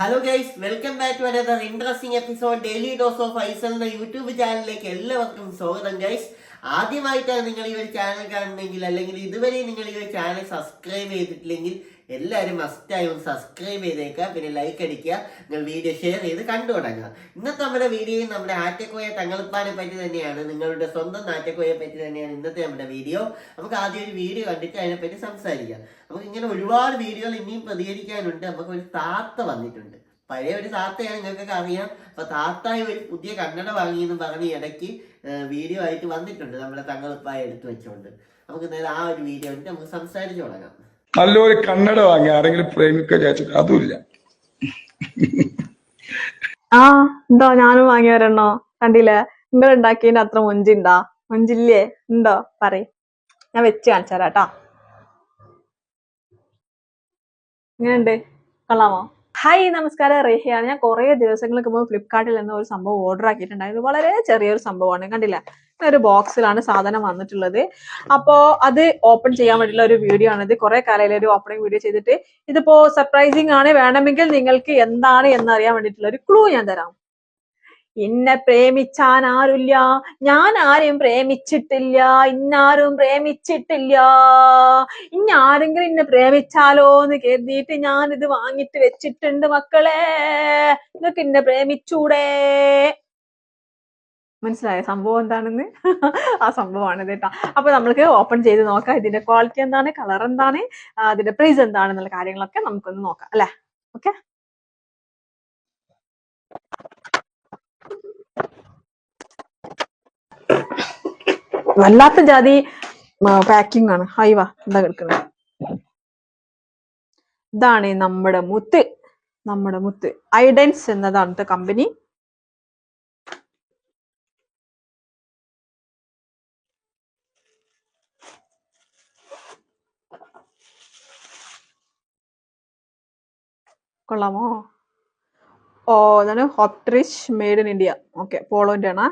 Hello guys welcome back to another interesting episode daily dose of ഐസൽ എന്ന YouTube ചാനലിലേക്ക് എല്ലാവർക്കും സ്വാഗതം ഗൈസ് ആദ്യമായിട്ടാണ് നിങ്ങൾ ഈ ഒരു ചാനൽ കാണുന്നെങ്കിൽ അല്ലെങ്കിൽ ഇതുവരെ നിങ്ങൾ ഈ ഒരു ചാനൽ സബ്സ്ക്രൈബ് ചെയ്തിട്ടില്ലെങ്കിൽ എല്ലാവരും മസ്റ്റായും സബ്സ്ക്രൈബ് ചെയ്തേക്കുക പിന്നെ ലൈക്ക് അടിക്കുക നിങ്ങൾ വീഡിയോ ഷെയർ ചെയ്ത് കണ്ടു തുടങ്ങുക. ഇന്നത്തെ നമ്മുടെ വീഡിയോയും നമ്മുടെ ആറ്റക്കോയ തങ്ങളിപ്പാനെ പറ്റി തന്നെയാണ്. നിങ്ങളുടെ സ്വന്തം നാറ്റക്കോയെ പറ്റി തന്നെയാണ് ഇന്നത്തെ നമ്മുടെ വീഡിയോ നമുക്ക് ആദ്യം ഒരു വീഡിയോ കണ്ടിട്ട് അതിനെപ്പറ്റി സംസാരിക്കാം. നമുക്ക് ഇങ്ങനെ ഒരുപാട് വീഡിയോകൾ ഇനിയും പ്രതികരിക്കാനുണ്ട്. നമുക്ക് ഒരു താത്ത വന്നിട്ടുണ്ട്. പഴയ ഒരു താത്തയാണ് നിങ്ങൾക്കൊക്കെ അറിയാം. അപ്പൊ താത്തായി ഒരു പുതിയ കന്നഡ വാങ്ങിയെന്ന് പറഞ്ഞ് ഇടയ്ക്ക് വീഡിയോ ആയിട്ട് വന്നിട്ടുണ്ട് നമ്മുടെ തങ്ങളിപ്പായ എടുത്തു വെച്ചുകൊണ്ട് നമുക്ക് നേരെ ആ ഒരു വീഡിയോ നമുക്ക് സംസാരിച്ചു തുടങ്ങാം. നല്ലൊരു കണ്ണട വാങ്ങി. ആരെങ്കിലും പ്രേമിക്കുക ചേച്ചിട്ട് അതുമില്ല. ആ ഉണ്ടോ? ഞാനും വാങ്ങി വരണോ? കണ്ടില്ലേ? നിങ്ങൾ ഉണ്ടാക്കിയതിന്റെ അത്ര മൊഞ്ചിണ്ടാ? മൊഞ്ചില്ലേ? ഉണ്ടോ? പറ ഞാൻ വെച്ച് കാണിച്ചാലാട്ടാ എങ്ങനെയുണ്ട് കൊള്ളാമോ? ഹായ് നമസ്കാരം. റേഹയാണ്. ഞാൻ കുറേ ദിവസങ്ങൾക്ക് മുമ്പ് ഫ്ലിപ്കാർട്ടിൽ നിന്ന് ഒരു സംഭവം ഓർഡർ ആക്കിയിട്ടുണ്ടായിരുന്നു. വളരെ ചെറിയൊരു സംഭവമാണ്. കണ്ടില്ല? ഒരു ബോക്സിലാണ് സാധനം വന്നിട്ടുള്ളത്. അപ്പോ അത് ഓപ്പൺ ചെയ്യാൻ വേണ്ടിയുള്ള ഒരു വീഡിയോ ആണിത് കുറേ കാലയിലെ ഒരു ഓപ്പണിംഗ് വീഡിയോ ചെയ്തിട്ട്. ഇതിപ്പോ സർപ്രൈസിങ് ആണ്. വേണമെങ്കിൽ നിങ്ങൾക്ക് എന്താണ് എന്നറിയാൻ വേണ്ടിയിട്ടുള്ള ഒരു ക്ലൂ ഞാൻ തരാം. എന്നെ പ്രേമിച്ചാൻ ആരുല്ല? ഞാൻ ആരെയും പ്രേമിച്ചിട്ടില്ല. ഇന്നാരും പ്രേമിച്ചിട്ടില്ല. ഇനി ആരെങ്കിലും എന്നെ പ്രേമിച്ചാലോ എന്ന് കരുതിയിട്ട് ഞാൻ ഇത് വാങ്ങിട്ട് വെച്ചിട്ടുണ്ട് മക്കളെ. നിങ്ങൾക്ക് ഇന്നെ പ്രേമിച്ചൂടെ? മനസ്സിലായ? സംഭവം എന്താണെന്ന്? ആ സംഭവമാണ് കേട്ടോ. അപ്പൊ നമ്മൾക്ക് ഓപ്പൺ ചെയ്ത് നോക്കാം. ഇതിന്റെ ക്വാളിറ്റി എന്താണ്? കളർ എന്താണ്? അതിന്റെ പ്രൈസ് എന്താണ്? എന്താണെന്നുള്ള കാര്യങ്ങളൊക്കെ നമുക്കൊന്ന് നോക്കാം. അല്ലെ? ഓക്കെ വല്ലാത്ത ജാതി പാക്കിംഗ് ആണ്. ഹൈവ എന്താ കിടക്കുന്നത് ഇതാണ് നമ്മുടെ മുത്ത്. നമ്മുടെ മുത്ത്. ഐഡൻസ് എന്നതാണ് കമ്പനി കൊള്ളാമോ? ഓ അതാണ് ഹോപ്ട്രിച്ച് മെയ്ഡ് ഇൻ ഇന്ത്യ ഓക്കെ പോളോന്റെ ആണ്.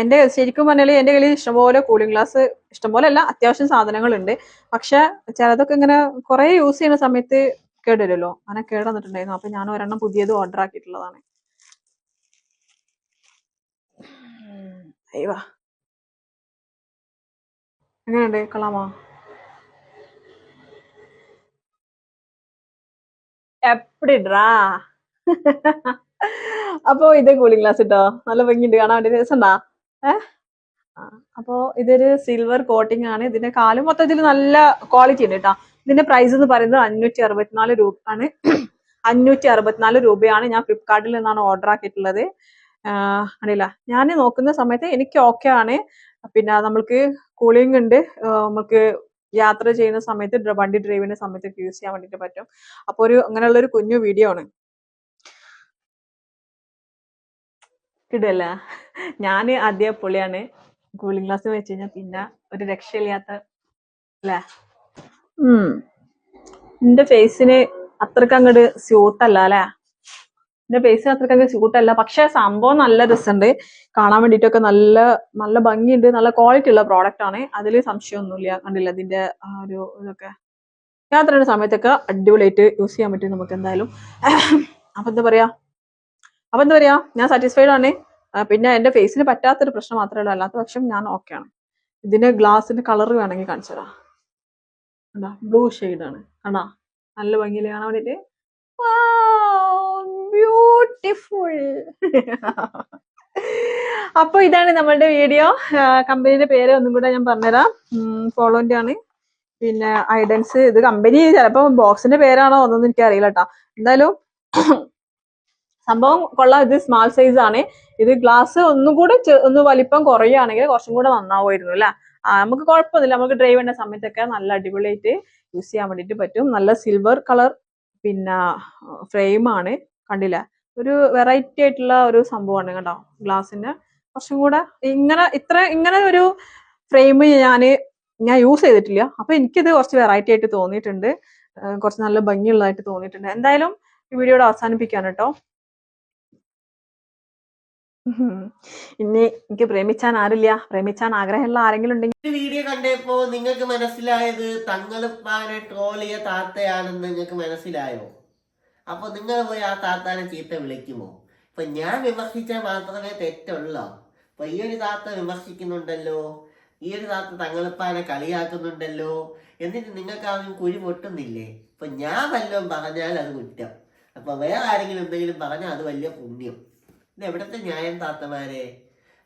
എന്റെ ശരിക്കും പറഞ്ഞാൽ എന്റെ കയ്യിൽ ഇഷ്ടംപോലെ കൂളിംഗ് ഗ്ലാസ് ഇഷ്ടംപോലെ അല്ല അത്യാവശ്യം സാധനങ്ങളുണ്ട്. പക്ഷെ ചിലതൊക്കെ ഇങ്ങനെ കുറെ യൂസ് ചെയ്യുന്ന സമയത്ത് കേടുവരുമല്ലോ? അങ്ങനെ കേട് വന്നിട്ടുണ്ടായിരുന്നു. അപ്പൊ ഞാൻ ഒരെണ്ണം പുതിയത് ഓർഡർ ആക്കിയിട്ടുള്ളതാണ്. എങ്ങനെയുണ്ട്? കളാമോ എപ്പിടിട്രാ അപ്പൊ ഇത് കൂളിംഗ് ഗ്ലാസ് ഇട്ടോ? നല്ല ഭംഗിയുണ്ട്. കാണാൻ വേണ്ടി രസമുണ്ടാ? ഏഹ് അപ്പോ ഇതൊരു സിൽവർ കോട്ടിംഗ് ആണ്. ഇതിന്റെ കാൽ മൊത്തത്തിൽ നല്ല ക്വാളിറ്റി ഉണ്ട് കേട്ടോ ഇതിന്റെ പ്രൈസ് എന്ന് പറയുന്നത് അഞ്ഞൂറ്റി അറുപത്തിനാല് രൂപ ആണ്. അഞ്ഞൂറ്റി അറുപത്തിനാല് രൂപയാണ് ഞാൻ ഫ്ലിപ്കാർട്ടിൽ നിന്നാണ് ഓർഡർ ആക്കിയിട്ടുള്ളത്. അണില്ല ഞാൻ നോക്കുന്ന സമയത്ത് എനിക്ക് ഓക്കെ ആണ്. പിന്നെ നമ്മൾക്ക് കൂളിംഗ് ഉണ്ട്. നമുക്ക് യാത്ര ചെയ്യുന്ന സമയത്ത് വണ്ടി ഡ്രൈവ് ചെയ്യുന്ന സമയത്ത് യൂസ് ചെയ്യാൻ വേണ്ടിയിട്ട് പറ്റും. അപ്പോൾ ഒരു അങ്ങനെയുള്ള ഒരു കുഞ്ഞു വീഡിയോ ആണ്. കിടല്ല ഞാൻ ആദ്യ പൊളിയാണ് കൂളിംഗ് ഗ്ലാസ് വെച്ച് കഴിഞ്ഞാൽ പിന്നെ ഒരു രക്ഷയില്ലാത്ത അല്ലേ എന്റെ ഫേസിന് അത്രയ്ക്ക് അങ്ങോട്ട് സ്യൂട്ട് അല്ല എന്റെ ഫേസിന് അത്രയ്ക്ക് അങ്ങ് സ്യൂട്ട് അല്ല. പക്ഷെ സംഭവം നല്ല രസമുണ്ട് കാണാൻ വേണ്ടിയിട്ടൊക്കെ നല്ല നല്ല ഭംഗിയുണ്ട്. നല്ല ക്വാളിറ്റി ഉള്ള പ്രോഡക്റ്റ് ആണ്. അതിൽ സംശയമൊന്നുമില്ല. കണ്ടില്ല? അതിന്റെ ആ ഒരു ഇതൊക്കെ. യാത്രയുടെ സമയത്തൊക്കെ അടിപൊളിയായിട്ട് യൂസ് ചെയ്യാൻ പറ്റും നമുക്ക് എന്തായാലും. അപ്പൊ എന്താ പറയാ? അപ്പൊ എന്താ പറയാ? ഞാൻ സാറ്റിസ്ഫൈഡ് ആണ്. പിന്നെ എന്റെ ഫേസിന് പറ്റാത്തൊരു പ്രശ്നം മാത്രമേ ഉള്ളൂ. അല്ലാത്ത പക്ഷം ഞാൻ ഓക്കെ ആണ്. ഗ്ലാസിന്റെ കളർ വേണമെങ്കിൽ കാണിച്ചു തരാം. കണ്ടാ? ബ്ലൂ ആണ്. കണ്ടാ? നല്ല ഭംഗിയിൽ കാണാൻ വേണ്ടിട്ട്. ബ്യൂട്ടിഫുൾ അപ്പൊ ഇതാണ് നമ്മളുടെ വീഡിയോ കമ്പനിയുടെ പേര് ഒന്നും കൂടെ ഞാൻ പറഞ്ഞുതരാം. ഫോളോന്റെ ആണ്. പിന്നെ ഐഡൻസ് ഇത് കമ്പനി ചിലപ്പോ ബോക്സിന്റെ പേരാണോ ഒന്നൊന്നും എനിക്ക് അറിയില്ല കേട്ടോ. എന്തായാലും സംഭവം കൊള്ളാം. ഇത് സ്മാൾ സൈസ് ആണ്. ഇത് ഗ്ലാസ് ഒന്നും കൂടെ ഒന്ന് വലിപ്പം കുറയുകയാണെങ്കിൽ കുറച്ചും കൂടെ നന്നാവുമായിരുന്നു അല്ലെ? നമുക്ക് കുഴപ്പമൊന്നുമില്ല. നമുക്ക് ഡ്രൈവ് ചെയ്യുന്ന സമയത്തൊക്കെ നല്ല അടിപൊളിയായിട്ട് യൂസ് ചെയ്യാൻ വേണ്ടിയിട്ട് പറ്റും. നല്ല സിൽവർ കളർ പിന്നെ ഫ്രെയിം ആണ്. കണ്ടില്ല? ഒരു വെറൈറ്റി ആയിട്ടുള്ള ഒരു സംഭവമാണ് കേട്ടോ ഗ്ലാസിന്റെ കുറച്ചും കൂടെ ഇങ്ങനെ ഇത്ര ഇങ്ങനെ ഒരു ഫ്രെയിം ഞാൻ ഞാൻ യൂസ് ചെയ്തിട്ടില്ല. അപ്പൊ എനിക്കിത് കുറച്ച് വെറൈറ്റി ആയിട്ട് തോന്നിയിട്ടുണ്ട്. കുറച്ച് നല്ല ഭംഗിയുള്ളതായിട്ട് തോന്നിയിട്ടുണ്ട്. എന്തായാലും ഈ വീഡിയോയുടെ അവസാനിപ്പിക്കാൻ കേട്ടോ. ഇനി എനിക്ക് പ്രേമിച്ചാൻ ആരില്ല പ്രേമിച്ചാൻ ആഗ്രഹമുള്ള ആരെങ്കിലും ഉണ്ടെങ്കിൽ ഈ വീഡിയോ കണ്ടപ്പോ നിങ്ങൾക്ക് മനസ്സിലായത് തങ്ങളുപ്പാനെ ട്രോളിയ താത്തയാണെന്ന് നിങ്ങൾക്ക് മനസ്സിലായോ? അപ്പൊ നിങ്ങൾ പോയി ആ താത്താനെ ചീത്ത വിളിക്കുമോ? ഇപ്പൊ ഞാൻ വിമർശിച്ചാൽ മാത്രമേ തെറ്റുള്ളൂ. അപ്പൊ ഈ ഒരു താത്ത വിമർശിക്കുന്നുണ്ടല്ലോ. ഈ ഒരു താത്ത തങ്ങളുപ്പാനെ കളിയാക്കുന്നുണ്ടല്ലോ. എന്നിട്ട് നിങ്ങൾക്ക് ആദ്യം കുഴി പൊട്ടുന്നില്ലേ? ഇപ്പൊ ഞാൻ വല്ലതും പറഞ്ഞാൽ അത് കുറ്റം. അപ്പൊ വേറെ ആരെങ്കിലും എന്തെങ്കിലും പറഞ്ഞാൽ അത് വലിയ പുണ്യം. ഇത് എവിടത്തെ ന്യായം താത്തമാരെ.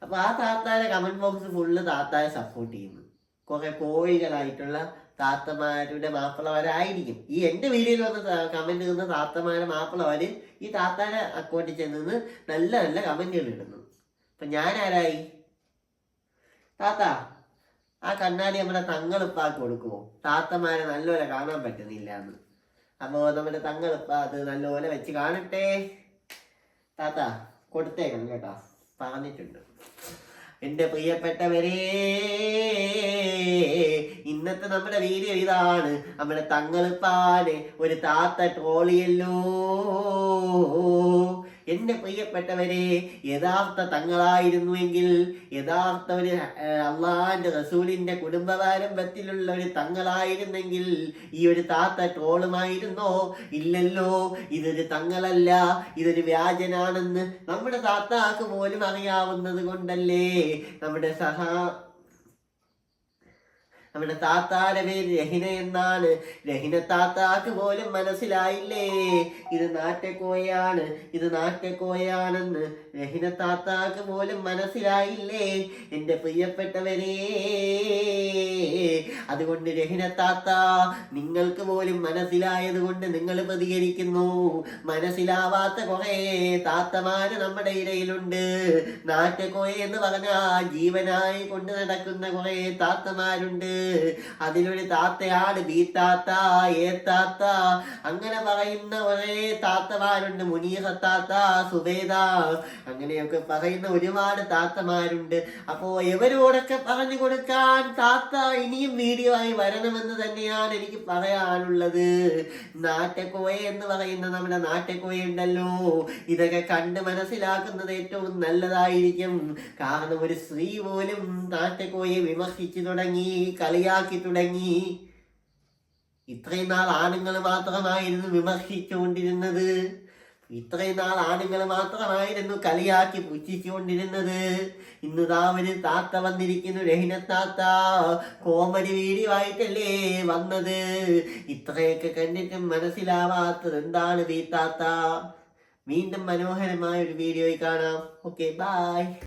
അപ്പൊ ആ താത്താരെ കമന്റ് ബോക്സ് ഫുള്ള് താത്താരെ സപ്പോർട്ട് ചെയ്യുന്നു. കുറെ കോഴികളായിട്ടുള്ള താത്തമാരുടെ മാപ്പിളവരായിരിക്കും ഈ എന്റെ വീഡിയോയിൽ വന്ന കമന്റ് നിന്ന് താത്തമാരെ മാപ്പിളവര് ഈ താത്താരെ അക്കൗണ്ടിൽ ചെന്ന് നല്ല നല്ല കമന്റുകൾ ഇടുന്നു. അപ്പൊ ഞാൻ ആരായി താത്ത ആ കണ്ണാടി നമ്മുടെ തങ്ങളിപ്പാക്ക് കൊടുക്കുമോ താത്തമാരെ നല്ലപോലെ കാണാൻ പറ്റുന്നില്ല എന്ന്. അപ്പോ നമ്മുടെ തങ്ങളിപ്പ അത് നല്ലപോലെ വെച്ച് കാണട്ടെ. താത്ത കൊടുത്തേക്കണം കേട്ടോ. പറഞ്ഞിട്ടുണ്ട്. എന്റെ പ്രിയപ്പെട്ടവരെ ഇന്നത്തെ നമ്മുടെ വീഡിയോ ഇതാണ്. നമ്മുടെ തങ്ങളിപ്പാനെ ഒരു താത്ത ട്രോളിയല്ലോ. എന്റെ പ്രിയപ്പെട്ടവരെ യഥാർത്ഥ തങ്ങളായിരുന്നുവെങ്കിൽ യഥാർത്ഥ ഒരു അള്ളാഹാന്റെ റസൂലിന്റെ റസൂലിന്റെ കുടുംബ പാരമ്പര്യത്തിലുള്ള ഒരു തങ്ങളായിരുന്നെങ്കിൽ ഈ ഒരു താത്ത ട്രോളുമായിരുന്നോ? ഇല്ലല്ലോ ഇതൊരു തങ്ങളല്ല ഇതൊരു വ്യാജനാണെന്ന് നമ്മുടെ താത്താക്ക് പോലും അറിയാവുന്നത് കൊണ്ടല്ലേ നമ്മുടെ സഹാ നമ്മുടെ താത്താരെ പേര് രഹിന എന്നാണ്. രഹിന താത്താക്ക് പോലും മനസ്സിലായില്ലേ? ഇത് നാറ്റക്കോയാണ് ഇത് നാറ്റക്കോയാണെന്ന് രഹിന താത്താക്ക് പോലും മനസ്സിലായില്ലേ? എന്റെ പ്രിയപ്പെട്ടവരെ അതുകൊണ്ട് രഹിന താത്ത നിങ്ങൾക്ക് പോലും മനസ്സിലായത് കൊണ്ട് നിങ്ങൾ പ്രതികരിക്കുന്നു. മനസ്സിലാവാത്ത കുറേ താത്തമാര് നമ്മുടെ ഇടയിലുണ്ട്. നാട്യക്കോയ എന്ന് പറഞ്ഞാൽ ജീവനായി കൊണ്ട് നടക്കുന്ന കുറേ താത്തമാരുണ്ട്. അതിലൊരു താത്തയാണ് ബി താത്ത ഏ താത്ത. അങ്ങനെ പറയുന്ന ഒരേ താത്തമാരുണ്ട്. മുനീഹ താത്ത സുബേദ അങ്ങനെയൊക്കെ പറയുന്ന ഒരുപാട് താത്തമാരുണ്ട്. അപ്പോ എവരോടൊക്കെ പറഞ്ഞു കൊടുക്കാൻ താത്ത ഇനിയും വീഡിയോ ആയി വരണമെന്ന് തന്നെയാണ് എനിക്ക് പറയാനുള്ളത്. നാട്ടക്കോയ എന്ന് പറയുന്ന നമ്മുടെ നാട്ടക്കോയ ഉണ്ടല്ലോ. ഇതൊക്കെ കണ്ട് മനസ്സിലാക്കുന്നത് ഏറ്റവും നല്ലതായിരിക്കും. കാരണം ഒരു സ്ത്രീ പോലും നാട്ടക്കോയെ വിമർശിച്ചു തുടങ്ങി. കളിയാക്കി തുടങ്ങി. ഇത്രയും നാൾ ആണുങ്ങൾ മാത്രമായിരുന്നു വിമർശിച്ചുകൊണ്ടിരുന്നത്. ഇത്രയും നാൾ ആണുങ്ങൾ മാത്രമായിരുന്നു കളിയാക്കി പുച്ഛിച്ചുകൊണ്ടിരുന്നത്. ഇന്ന് ദാ താത്ത വന്നിരിക്കുന്നു രഹിന താത്ത. കോമഡി വന്നത്? ഇത്രയൊക്കെ കണ്ടിട്ടും മനസ്സിലാവാത്തത് എന്താണ് വീത്താത്ത താത്ത? വീണ്ടും മനോഹരമായ ഒരു വീഡിയോയിൽ കാണാം. Okay bye